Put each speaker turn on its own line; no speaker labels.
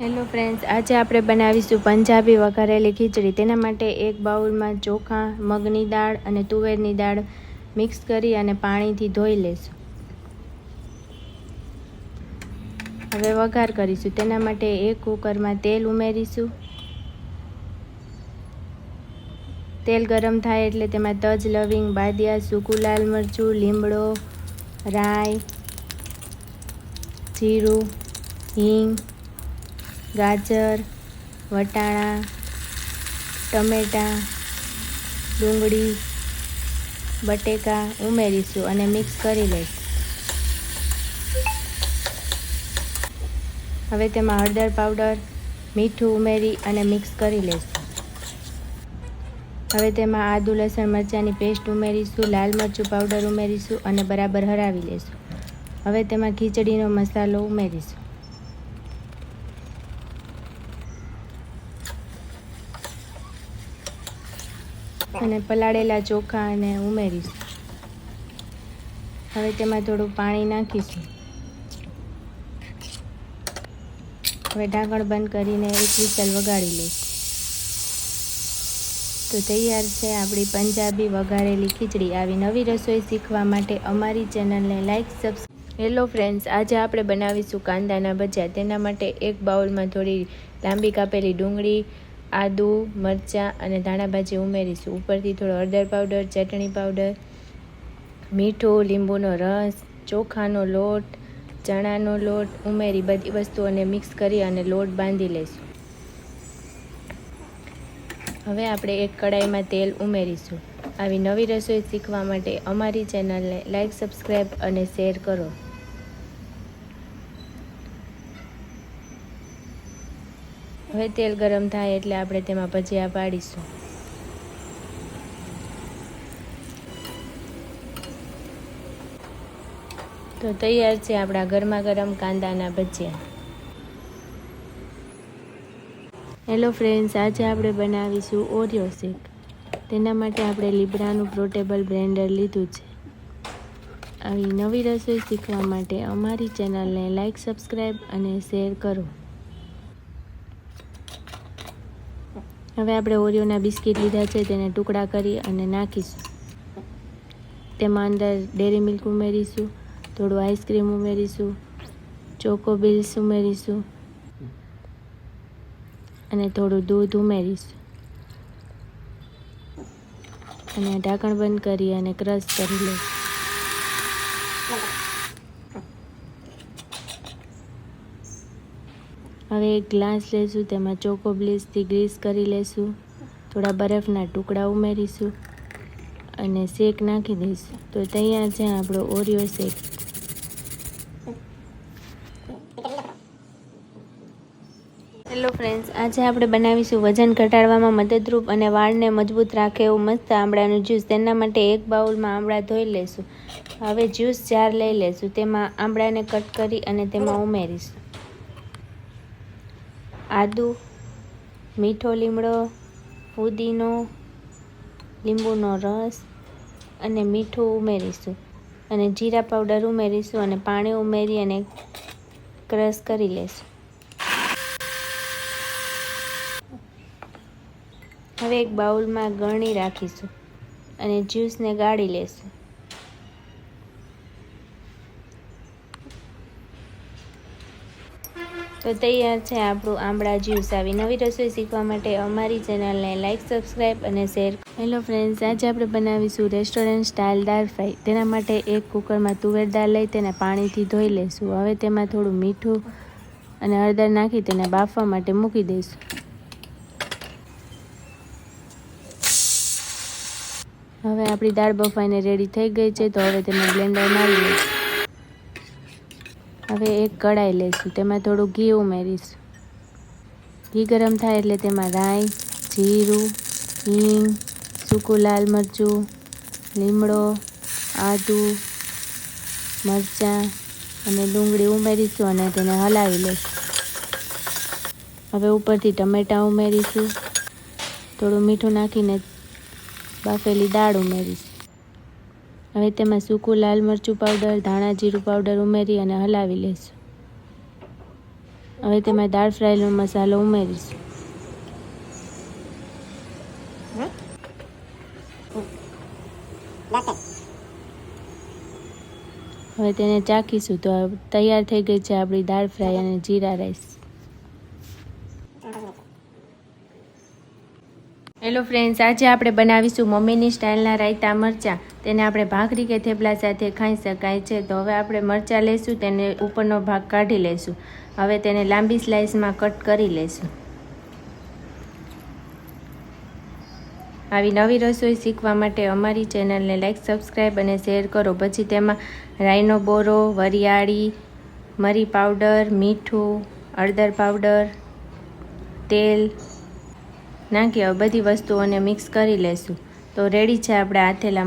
Hello friends આજે આપણે બનાવીશું પંજાબી વઘારેલી ખીચડી. તેના માટે એક બાઉલમાં ચોખા, મગની દાળ અને તુવેરની દાળ મિક્સ કરી અને પાણીથી ધોઈ લેશું. હવે વઘાર કરીશું. તેના માટે એક કુકરમાં તેલ ઉમેરીશું. તેલ ગરમ થાય એટલે તેમાં તજ, લવિંગ, બાદિયા, સૂકું લાલ મરચું, લીમડો, રાઈ, જીરું, હિંગ ગાજર, વટાણા, ટમેટાં, ડુંગળી, બટેકા ઉમેરીશું અને મિક્સ કરી લઈશું. હવે તેમાં હળદર પાવડર, મીઠું ઉમેરી અને મિક્સ કરી લઈશું. હવે તેમાં આદુ, લસણ, મરચાંની પેસ્ટ ઉમેરીશું, લાલ મરચું પાવડર ઉમેરીશું અને બરાબર હરાવી લઈશું. હવે તેમાં ખીચડીનો મસાલો ઉમેરીશું. અને પલાળેલા ચોખા અને ઉમેરીશું. હવે તેમાં થોડું પાણી નાખીશું. હવે ઢાંકણ બંધ કરીને એક વિસલ વગાડી લઈશું. તો તૈયાર છે આપણી પંજાબી વઘારેલી ખીચડી. આવી નવી રસોઈ શીખવા માટે અમારી ચેનલને લાઈક સબસ્ક્રાઈબ હેલો ફ્રેન્ડ્સ આજે આપણે બનાવીશું કાંદાના ભજીયા. તેના માટે એક બાઉલમાં થોડી લાંબી કાપેલી ડુંગળી આદુ, મરચાં અને ધાણાભાજી ઉમેરીશું. ઉપરથી થોડો હળદર પાવડર, ચટણી પાવડર, મીઠું, લીંબુનો રસ, ચોખાનો લોટ, ચણાનો લોટ ઉમેરી બધી વસ્તુઓને મિક્સ કરી અને લોટ બાંધી લઈશું. હવે આપણે એક કડાઈમાં તેલ ઉમેરીશું. આવી નવી રસોઈ શીખવા માટે અમારી ચેનલને લાઈક, સબસ્ક્રાઈબ અને શેર કરો. હવે તેલ ગરમ થાય એટલે આપણે તેમાં ભજીયા પાડીશું. તો તૈયાર છે આપણા ગરમા ગરમ કાંદાના ભજીયા. હેલો ફ્રેન્ડ્સ આજે આપણે બનાવીશું ઓરિયો શેક તેના માટે આપણે લીબડાનું પ્રોટેબલ બ્લેન્ડર લીધું છે. આવી નવી રસોઈ શીખવા માટે અમારી ચેનલને લાઇક સબસ્ક્રાઈબ અને શેર કરો. હવે આપણે ઓરિયોના બિસ્કિટ લીધા છે, તેને ટુકડા કરી અને નાખીશું. તેમાં અંદર ડેરી મિલ્ક ઉમેરીશું, થોડું આઈસ્ક્રીમ ઉમેરીશું, ચોકો બિલ્સ ઉમેરીશું અને થોડું દૂધ ઉમેરીશું. અને ઢાંકણ બંધ કરી અને ક્રશ કરી લઈશું. હવે એક ગ્લાસ લેશું, તેમાં ચોકો બ્લીસથી ગ્રીસ કરી લેશું, થોડા બરફના ટુકડા ઉમેરીશું અને શેક નાખી દઈશું. તો તૈયાર છે આપણો ઓરિયો શેક. હેલો ફ્રેન્ડ્સ આજે આપણે બનાવીશું વજન ઘટાડવામાં મદદરૂપ અને વાળને મજબૂત રાખે એવું મસ્ત આમળાનું જ્યુસ તેના માટે એક બાઉલમાં આમળા ધોઈ લેશું. હવે જ્યુસ જાર લઈ લેશું. તેમાં આમળાને કટ કરી અને તેમાં ઉમેરીશું. આદુ, મીઠો લીમડો, ફુદીનો, લીંબુનો રસ અને મીઠું ઉમેરીશું. અને જીરા પાવડર ઉમેરીશું અને પાણી ઉમેરી અને ક્રશ કરી લેશું. હવે એક બાઉલમાં ગળણી રાખીશું અને જ્યુસને ગાળી લેશું. તો તૈયાર છે આપણું આંબળા જ્યુસ આવી નવી રસોઈ શીખવા માટે અમારી ચેનલને લાઇક સબસ્ક્રાઈબ અને શેર હેલો ફ્રેન્ડ્સ આજે આપણે બનાવીશું રેસ્ટોરન્ટ સ્ટાઇલ દાળ ફ્રાય તેના માટે એક કુકરમાં તુવેર દાળ લઈ તેને પાણીથી ધોઈ લઈશું હવે તેમાં થોડું મીઠું અને હળદર નાખી તેને બાફવા માટે મૂકી દઈશું. હવે આપણી દાળ બફાઈને રેડી થઈ ગઈ છે, તો હવે તેને બ્લેન્ડર મારી લઈશું. હવે એક કઢાઈ લઈશું. તેમાં થોડું ઘી ઉમેરીશું. ઘી ગરમ થાય એટલે તેમાં રાઈ, જીરું, હિંગ, સૂકું લાલ મરચું, લીમડો, આદું, મરચાં અને ડુંગળી ઉમેરીશું અને તેને હલાવી લઈશું. હવે ઉપરથી ટમેટાં ઉમેરીશું. થોડું મીઠું નાખીને બાફેલી દાળ ઉમેરીશું. હવે તેમાં સૂકું લાલ મરચું પાવડર, ધાણા જીરું પાવડર ઉમેરી અને હલાવી લઈશું હવે તેમાં દાળ ફ્રાયનો મસાલો ઉમેરીશું. હવે તેને ચાખીશું તો તૈયાર થઈ ગઈ છે આપણી દાળ ફ્રાય અને જીરા રાઈસ. હેલો ફ્રેન્ડ્સ, આજે આપણે બનાવીશું મમ્મીની સ્ટાઇલના રાયતા મરચાં. તેને આપણે ભાખરી કે થેપલા સાથે ખાઈ શકાય છે. તો હવે આપણે મરચાં લેશું, તેને ઉપરનો ભાગ કાઢી લેશું. હવે તેને લાંબી સ્લાઇસમાં કટ કરી લેશું. આવી નવી રસોઈ શીખવા માટે અમારી ચેનલને લાઈક સબસ્ક્રાઈબ અને શેર કરો. પછી તેમાં રાઈનો બોરો વરિયાળી, મરી પાવડર મીઠું, હળદર પાવડર તેલ, નાખી બધી વસ્તુઓને મિક્સ કરી લેશું. તો રેડી છે આપણે આથેલા